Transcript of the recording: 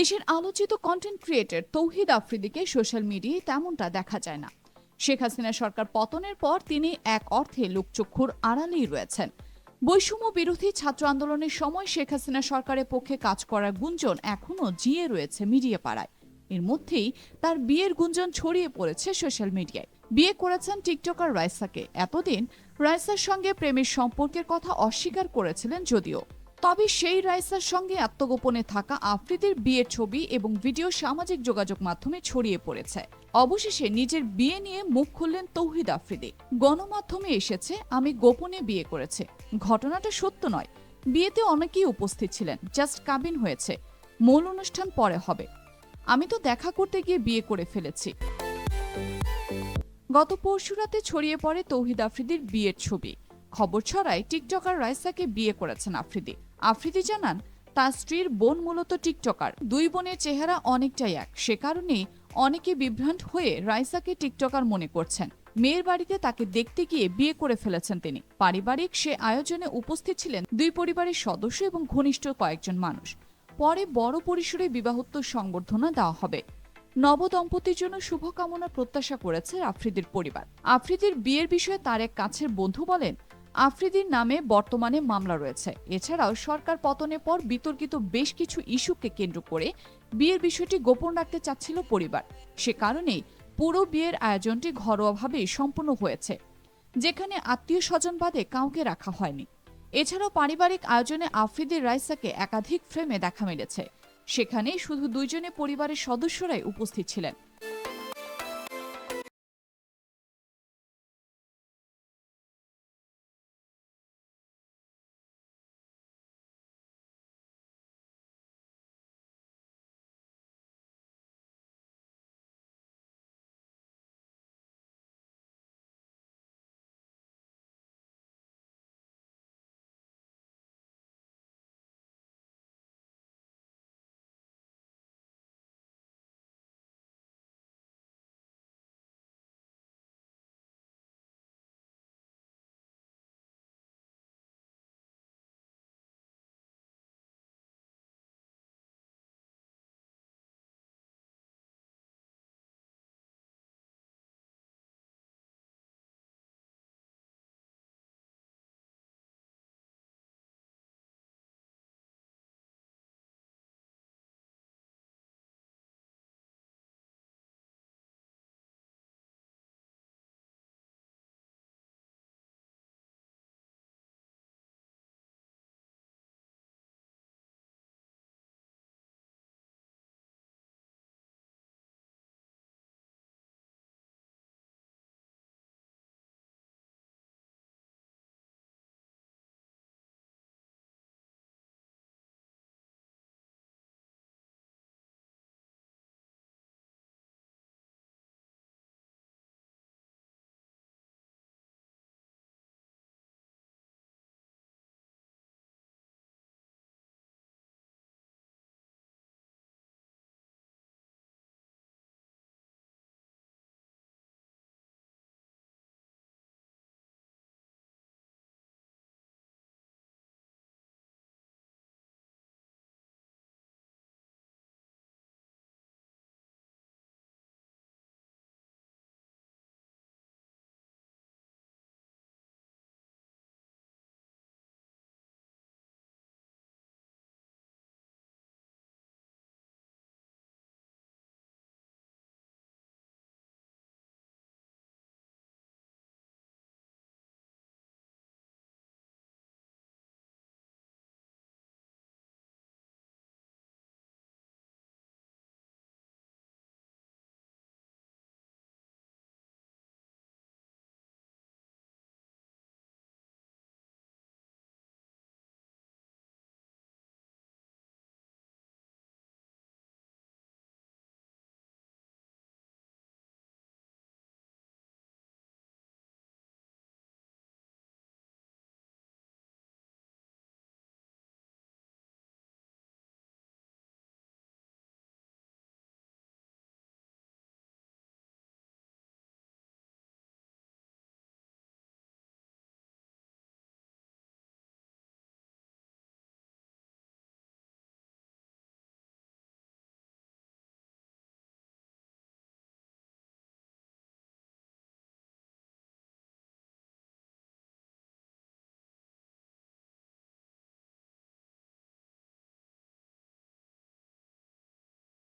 দেশের আলোচিত content creator তৌহিদ আফ্রিদিকে সোশ্যাল মিডিয়ায় তেমনটা দেখা যায় না। শেখ হাসিনা সরকার পতনের পর তিনি এক অর্থে লোকচক্ষুর আড়ালেই রয়েছেন। বৈষম্য বিরোধী ছাত্র আন্দোলনের সময় শেখ হাসিনা সরকারের পক্ষে কাজ করার গুঞ্জন এখনও জিয়ে রয়েছে মিডিয়া পাড়ায়। এর মধ্যেই তার বিয়ের গুঞ্জন ছড়িয়ে পড়েছে সোশ্যাল মিডিয়ায় বিয়ে করেছেন টিকটকার রাইসাকে। এতদিন রাইসার সঙ্গে প্রেমের সম্পর্কের কথা অস্বীকার করেছিলেন যদিও। তবে সেই রাইসার সঙ্গে আত্মগোপনে থাকা আফ্রিদির বিয়ের ছবি এবং ভিডিও সামাজিক যোগাযোগ মাধ্যমে ছড়িয়ে পড়েছে। অবশেষে নিজের বিয়ে নিয়ে মুখ খুললেন তৌহিদ আফ্রিদি। গণমাধ্যমে এসেছে, আমি গোপনে বিয়ে করেছে। ঘটনাটা সত্য নয়। বিয়েতে অনেকেই উপস্থিত ছিলেন, জাস্ট কাবিন হয়েছে। মূল অনুষ্ঠান পরে হবে। আমি তো দেখা করতে গিয়ে বিয়ে করে ফেলেছি। গত পরশুরাতে ছড়িয়ে পড়ে তৌহিদ আফ্রিদির বিয়ের ছবি। খবর ছড়ায় টিকটকার রাইসাকে বিয়ে করেছেন আফ্রিদি। আফ্রিদি জানান, তার স্ত্রীর বোন মূলত টিকটকার। দুই বোনের চেহারা অনেকটাই এক। সে কারণেই অনেকে বিভ্রান্ত হয়ে রাইসাকে টিকটকার মনে করছেন। মেয়ের বাড়িতে তাকে দেখতে গিয়ে বিয়ে করে ফেলেছেন তিনি। পারিবারিক সে আয়োজনে উপস্থিত ছিলেন দুই পরিবারের সদস্য এবং ঘনিষ্ঠ কয়েকজন মানুষ। পরে বড় পরিসরে বিবাহোত্তর সংবর্ধনা দেওয়া হবে। নবদম্পতির জন্য শুভকামনা প্রত্যাশা করেছে আফ্রিদির পরিবার। আফ্রিদির বিয়ের বিষয়ে তার এক কাছের বন্ধু বলেন আফ্রিদির নামে বর্তমানে মামলা রয়েছে। এছাড়াও সরকার পতনের পর বিতর্কিত বেশ কিছু ইস্যুকে কেন্দ্র করে বিয়ের বিষয়টি গোপন রাখতে চাচ্ছিল পরিবার। সে কারণেই পুরো বিয়ের আয়োজনটি ঘরোয়াভাবেই সম্পন্ন হয়েছে, যেখানে আত্মীয় স্বজন বাদে কাউকে রাখা হয়নি। এছাড়াও পারিবারিক আয়োজনে আফ্রিদির রাইসাকে একাধিক ফ্রেমে দেখা মিলেছে। সেখানে শুধু দুইজনে পরিবারের সদস্যরাই উপস্থিত ছিলেন।